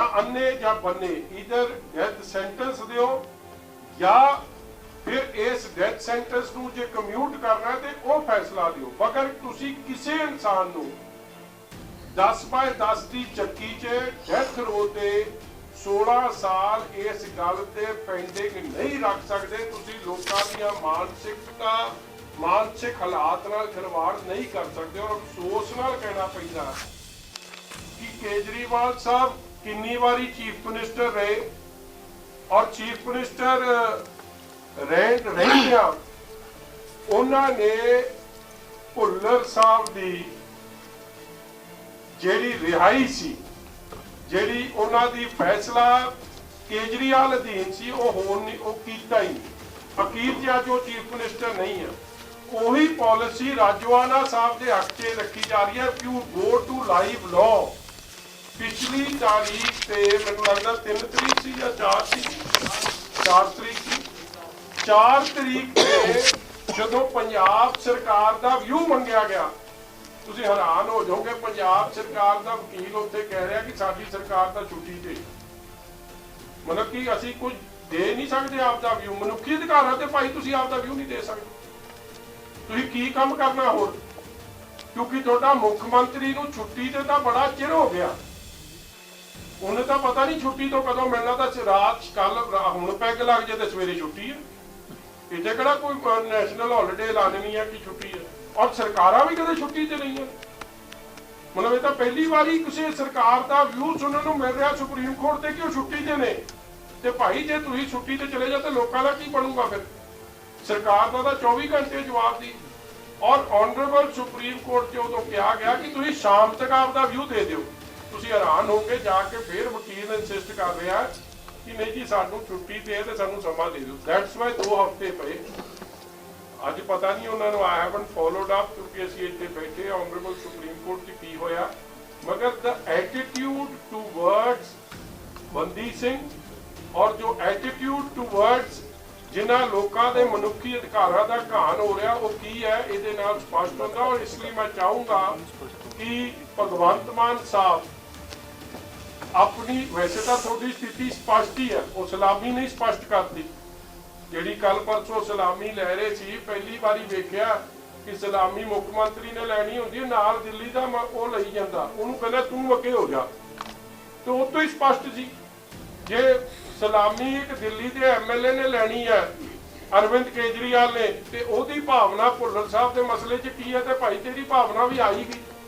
ਜਾਂ ਅੰਨੇ ਜਾਂ ਬੰਨੇ ਇਧਰ ਡੈਥ ਸੈਂਟੈਂਸ ਦਿਓ ਜਾਂ ਫਿਰ ਇਸ ਡੈਥ ਸੈਂਟੈਂਸ ਨੂੰ ਜੇ ਕਮਿਊਟ ਕਰਨਾ ਤੇ ਉਹ ਫੈਸਲਾ ਦਿਓ। ਮਗਰ ਤੁਸੀਂ ਕਿਸੇ ਇਨਸਾਨ ਨੂੰ 10 ਬਾਏ 10 ਦੀ ਚੱਕੀ 'ਚ ਡੈਥ ਰੋ ਤੇ 16 ਸਾਲ ਇਸ ਗੱਲ ਤੇ ਪੈਂਡਿੰਗ ਨਹੀਂ ਰੱਖ ਸਕਦੇ, ਤੁਸੀਂ ਲੋਕਾਂ ਦੀਆਂ ਮਾਨਸਿਕਤਾ, ਮਾਨਸਿਕ ਹਾਲਾਤ ਨਾਲ ਖਿਲਵਾੜ ਨਹੀਂ ਕਰ ਸਕਦੇ ਔਰ ਅਫਸੋਸ ਨਾਲ ਕਹਿਣਾ ਪੈਂਦਾ ਕਿ ਕੇਜਰੀਵਾਲ ਸਾਹਿਬ ਕਿੰਨੀ ਵਾਰੀ ਚੀਫ ਮਿਨਿਸਟਰ ਰਹੇ ਔਰ ਚੀਫ ਮਿਨਿਸਟਰ ਰਹਿ ਰਹਿੰਦਿਆਂ ਉਹਨਾਂ ਨੇ ਭੁੱਲਰ ਸਾਹਿਬ ਦੀ ਜਿਹੜੀ ਰਿਹਾਈ ਸੀ, ਜਿਹੜੀ ਉਹਨਾਂ ਦੀ ਫੈਸਲਾ ਕੇਜਰੀਵਾਲ ਅਧੀਨ ਸੀ, ਉਹ ਹੋਣ ਨਹੀਂ, ਉਹ ਕੀਤਾ ਹੀ ਨਹੀਂ। ਅਕੀਰ ਜੀ, ਅੱਜ ਉਹ ਚੀਫ ਮਿਨਿਸਟਰ ਨਹੀਂ ਆ। ਉਹੀ ਪਾਲਿਸੀ ਰਾਜਵਾਨਾ ਸਾਹਿਬ ਦੇ ਹੱਕ 'ਚ ਰੱਖੀ ਜਾ ਰਹੀ ਹੈ। ਕਿ you go to live law ਪਿਛਲੀ ਤਾਰੀਖ ਤੇ ਮੈਨੂੰ ਲੱਗਦਾ 3 ਤਰੀਕ ਸੀ ਜਾਂ 4 ਸੀ? 4 ਤਰੀਕ ਸੀ। 4 ਤਰੀਕ ਤੇ ਜਦੋਂ ਪੰਜਾਬ ਸਰਕਾਰ ਦਾ ਵਿਊ ਮੰਗਿਆ ਗਿਆ, ਤੁਸੀਂ ਹੈਰਾਨ ਹੋ ਜਾਓਗੇ, ਪੰਜਾਬ ਸਰਕਾਰ ਦਾ ਵਕੀਲ ਉੱਥੇ ਕਹਿ ਰਿਹਾ ਕਿ ਸਾਡੀ ਸਰਕਾਰ ਤਾਂ ਛੁੱਟੀ ਤੇ। ਮਤਲਬ ਕਿ ਅਸੀਂ ਕੁਝ ਦੇ ਨਹੀਂ ਸਕਦੇ ਆਪ ਦਾ ਵਿਊ ਮਨੁੱਖੀ ਅਧਿਕਾਰਾਂ ਤੇ ਭਾਈ ਤੁਸੀਂ ਆਪ ਦਾ ਵਿਊ ਨਹੀਂ ਦੇ ਸਕਦੇ। ਤੁਸੀਂ ਕੀ ਕੰਮ ਕਰਨਾ ਹੋਰ? ਕਿਉਂਕਿ ਤੁਹਾਡਾ ਮੁੱਖ ਮੰਤਰੀ ਨੂੰ ਛੁੱਟੀ ਤੇ ਤਾਂ ਬੜਾ ਚਿਰ ਹੋ ਗਿਆ। ਉਹਨੇ ਤਾਂ ਪਤਾ ਨਹੀਂ ਛੁੱਟੀ ਤੋਂ ਕਦੋਂ ਮਿਲਣਾ ਤਾਂ ਰਾਤ ਕੱਲ ਹੁਣ ਪੈਗ ਲੱਗ ਜੇ ਤੇ ਸਵੇਰੇ ਛੁੱਟੀ ਹੈ। ਇੱਥੇ ਕਿਹੜਾ ਕੋਈ ਨੈਸ਼ਨਲ ਹੌਲੀਡੇ ਐਲਾਨਣੀ ਹੈ ਕਿ ਛੁੱਟੀ ਹੈ? ਔਰ ਸਰਕਾਰਾਂ ਵੀ ਕਦੇ ਛੁੱਟੀ ਤੇ ਨਹੀਂ ਹੈ। ਮਤਲਬ ਇਹ ਤਾਂ ਪਹਿਲੀ ਵਾਰੀ ਕਿਸੇ ਸਰਕਾਰ ਦਾ ਵਿਊ ਸੁਣਨ ਨੂੰ ਮਿਲ ਰਿਹਾ ਸੁਪਰੀਮ ਕੋਰਟ ਤੇ ਕਿ ਉਹ ਛੁੱਟੀ ਤੇ ਨੇ। ਤੇ ਭਾਈ, ਜੇ ਤੁਸੀਂ ਛੁੱਟੀ ਤੇ ਚਲੇ ਜਾ ਤੇ ਲੋਕਾਂ ਦਾ ਕੀ ਬਣੂਗਾ ਫਿਰ? ਸਰਕਾਰ ਦਾ ਤਾਂ 24 ਘੰਟੇ ਜਵਾਬ ਦੀ। ਔਰ ਆਨਰੇਬਲ ਸੁਪਰੀਮ ਕੋਰਟ 'ਚ ਉਦੋਂ ਕਿਹਾ ਗਿਆ ਕਿ ਤੁਸੀਂ ਸ਼ਾਮ ਤੱਕ ਆਪਦਾ ਵਿਊ ਦੇ ਦਿਓ। ਤੁਸੀਂ ਹੈਰਾਨ ਹੋਗੇ ਜਾ ਕੇ ਫਿਰ ਵਕੀਲ ਇਨਸਿਸਟ ਕਰ ਰਿਹਾ ਕਿ ਨਹੀਂ ਜੀ, ਸਾਨੂੰ ਛੁੱਟੀ ਦੇ ਤੇ ਸਾਨੂੰ ਸਮਾਂ ਦੇ ਦਿਓ। ਦੈਟਸ ਵਾਈ ਦੋ ਹਫ਼ਤੇ ਪਏ। ਅੱਜ ਪਤਾ ਨਹੀਂ ਉਹਨਾਂ ਨੂੰ ਆਈ ਹੈਵਨਟ ਫੋਲੋਡ ਅਪ ਕਿਉਂਕਿ ਅਸੀਂ ਇੱਥੇ ਬੈਠੇ ਆਨਰੇਬਲ ਸੁਪਰੀਮ ਕੋਰਟ 'ਚ ਕੀ ਹੋਇਆ। ਮਗਰ ਦਾ ਐਟੀਟਿਊਡ ਟੂਵਰਡਸ ਬੰਦੀ ਸਿੰਘ ਔਰ ਜੋ ਐਟੀਟਿਊਡ ਟੂਵਰਡਸ ਜਿਨ੍ਹਾਂ ਲੋਕਾਂ ਦੇ ਮਨੁੱਖੀ ਅਧਿਕਾਰਾਂ ਦਾ ਘਾਣ ਹੋ ਰਿਹਾ, ਉਹ ਕੀ ਹੈ? ਇਹਦੇ ਨਾਲ ਸਪਸ਼ਟ ਹੁੰਦਾ ਔਰ ਇਸ ਲਈ ਮੈਂ ਚਾਹੂੰਗਾ ਕਿ ਭਗਵੰਤ ਮਾਨ ਸਾਹਿਬ ਆਪਣੀ, ਵੈਸੇ ਤਾਂ ਤੁਹਾਡੀ ਸਥਿਤੀ ਸਪਸ਼ਟ ਹੀ ਹੈ। ਉਹ ਸਲਾਮੀ ਨਹੀਂ ਸਪਸ਼ਟ ਕਰਦੀ। ਜਿਹੜੀ ਕੱਲ ਪਰਸੋਂ ਸਲਾਮੀ ਲੈ ਰਹੇ ਸੀ, ਪਹਿਲੀ ਵਾਰੀ ਵੇਖਿਆ ਕਿ ਸਲਾਮੀ ਮੁੱਖ ਮੰਤਰੀ ਨੇ ਲੈਣੀ ਹੁੰਦੀ ਨਾਲ ਦਿੱਲੀ ਦਾ ਉਹ ਲਈ ਜਾਂਦਾ। ਉਹਨੂੰ ਕਹਿੰਦਾ, ਤੂੰ ਅੱਗੇ ਹੋ ਜਾ। ਤੇ ਉਹ ਤੋਂ ਹੀ ਸਪਸ਼ਟ ਸੀ। ਜੇ ਸਲਾਮੀ ਇੱਕ ਦਿੱਲੀ ਦੇ ਐਮਐਲਏ ਨੇ ਲੈਣੀ ਹੈ, ਅਰਵਿੰਦ ਕੇਜਰੀਵਾਲ ਨੇ, ਤੇ ਉਹਦੀ ਭਾਵਨਾ ਭੁੱਲਰ ਸਾਹਿਬ ਦੇ ਮਸਲੇ 'ਚ ਕੀ ਹੈ ਤੇ ਭਾਈ ਤੇਰੀ ਭਾਵਨਾ ਵੀ ਆਈ ਗਈ।